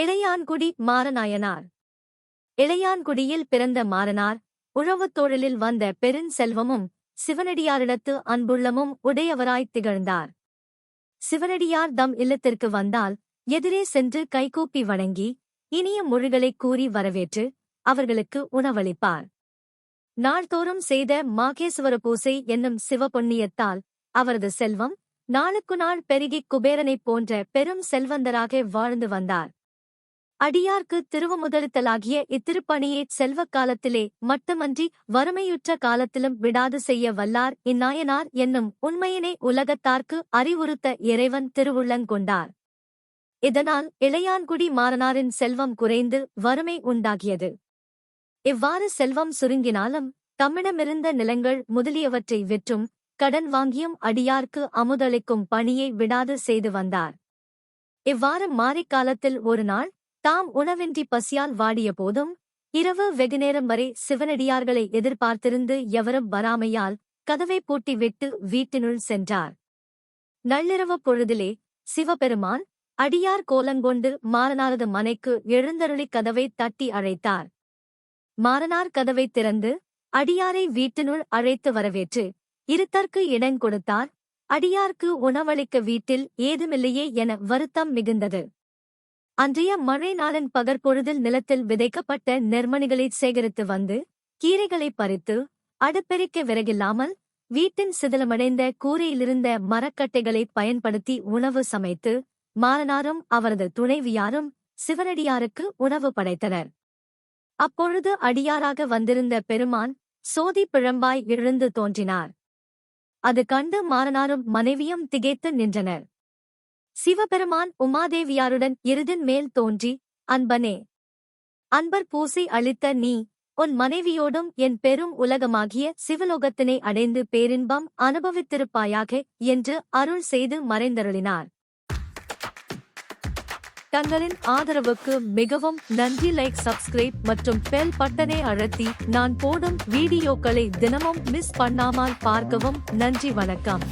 இளையான்குடி மாரநாயனார் இளையான்குடியில் பிறந்த மாறனார் உழவுத் தொழிலில் வந்த பெருஞ் செல்வமும் சிவனடியாரிடத்து அன்புள்ளமும் உடையவராய்த் திகழ்ந்தார். சிவனடியார் தம் இல்லத்திற்கு வந்தால் எதிரே சென்று கைகூப்பி வணங்கி இனிய மொழிகளைக் கூறி வரவேற்று அவர்களுக்கு உணவளிப்பார். நாள்தோறும் செய்த மாகேசுவர பூசை என்னும் சிவபொன்னியத்தால் அவரது செல்வம் நாளுக்கு நாள் பெருகிக் குபேரனைப் போன்ற பெரும் செல்வந்தராக வாழ்ந்து வந்தார். அடியார்க்கு திருவமுதலுத்தலாகிய இத்திருப்பணியைச் செல்வக் காலத்திலே மட்டுமன்றி வறுமையுற்ற காலத்திலும் விடாது செய்ய வல்லார் இந்நாயனார் என்னும் உண்மையினை உலகத்தார்க்கு அறிவுறுத்த இறைவன் திருவுள்ளங்கொண்டார். இதனால் இளையான்குடி மாறனாரின் செல்வம் குறைந்து வறுமை உண்டாகியது. இவ்வாறு செல்வம் சுருங்கினாலும் தம்மிடமிருந்த நிலங்கள் முதலியவற்றை விற்றும் கடன் வாங்கியும் அடியார்க்கு அமுதளிக்கும் பணியை விடாது செய்து வந்தார். இவ்வாறு மாரிக்காலத்தில் ஒரு நாள் தாம் உணவின்றி பசியால் வாடிய போதும் இரவு வெகுநேரம் வரை சிவனடியார்களை எதிர்பார்த்திருந்து எவரும் வராமையால் கதவை பூட்டிவிட்டு வீட்டினுள் சென்றார். நள்ளிரவு பொழுதிலே சிவபெருமான் அடியார் கோலங்கொண்டு மாறனாரது மனைக்கு எழுந்தருளிக் கதவை தட்டி அழைத்தார். மாறனார் கதவைத் திறந்து அடியாரை வீட்டினுள் அழைத்து வரவேற்று இருத்தற்கு இடங் கொடுத்தார். அடியார்க்கு உணவளிக்க வீட்டில் ஏதுமில்லையே என வருத்தம் மிகுந்தது. அன்றைய மழை நாளின் பகற்பொழுதில் நிலத்தில் விதைக்கப்பட்ட நெர்மணிகளைச் சேகரித்து வந்து கீரைகளைப் பறித்து அடுப்பெருக்க விறகில்லாமல் வீட்டின் சிதிலமடைந்த கூரையிலிருந்த மரக்கட்டைகளைப் பயன்படுத்தி உணவு சமைத்து மாறனாரும் அவரது துணைவியாரும் சிவனடியாருக்கு உணவு படைத்தனர். அப்பொழுது அடியாராக வந்திருந்த பெருமான் சோதி பிழம்பாய் எழுந்து தோன்றினார். அது கண்டு மாறனாரும் மனைவியும் திகைத்து நின்றனர். சிவபெருமான் உமாதேவியாருடன் எருதின் மேல் தோன்றி அன்பனே அன்பர் பூசி அளித்த நீ உன் மனைவியோடும் என் பெரும் உலகமாகிய சிவலோகத்தினை அடைந்து பேரின்பம் அனுபவித்திருப்பாயாக என்று அருள் செய்து மறைந்தருளினார். தங்களின் ஆதரவுக்கு மிகவும் நன்றி லைக் சப்ஸ்கிரைப் மற்றும் பெல் பட்டனை அழுத்தி நான் போடும் வீடியோக்களை தினமும் மிஸ் பண்ணாமல் பார்க்கவும் நன்றி வணக்கம்.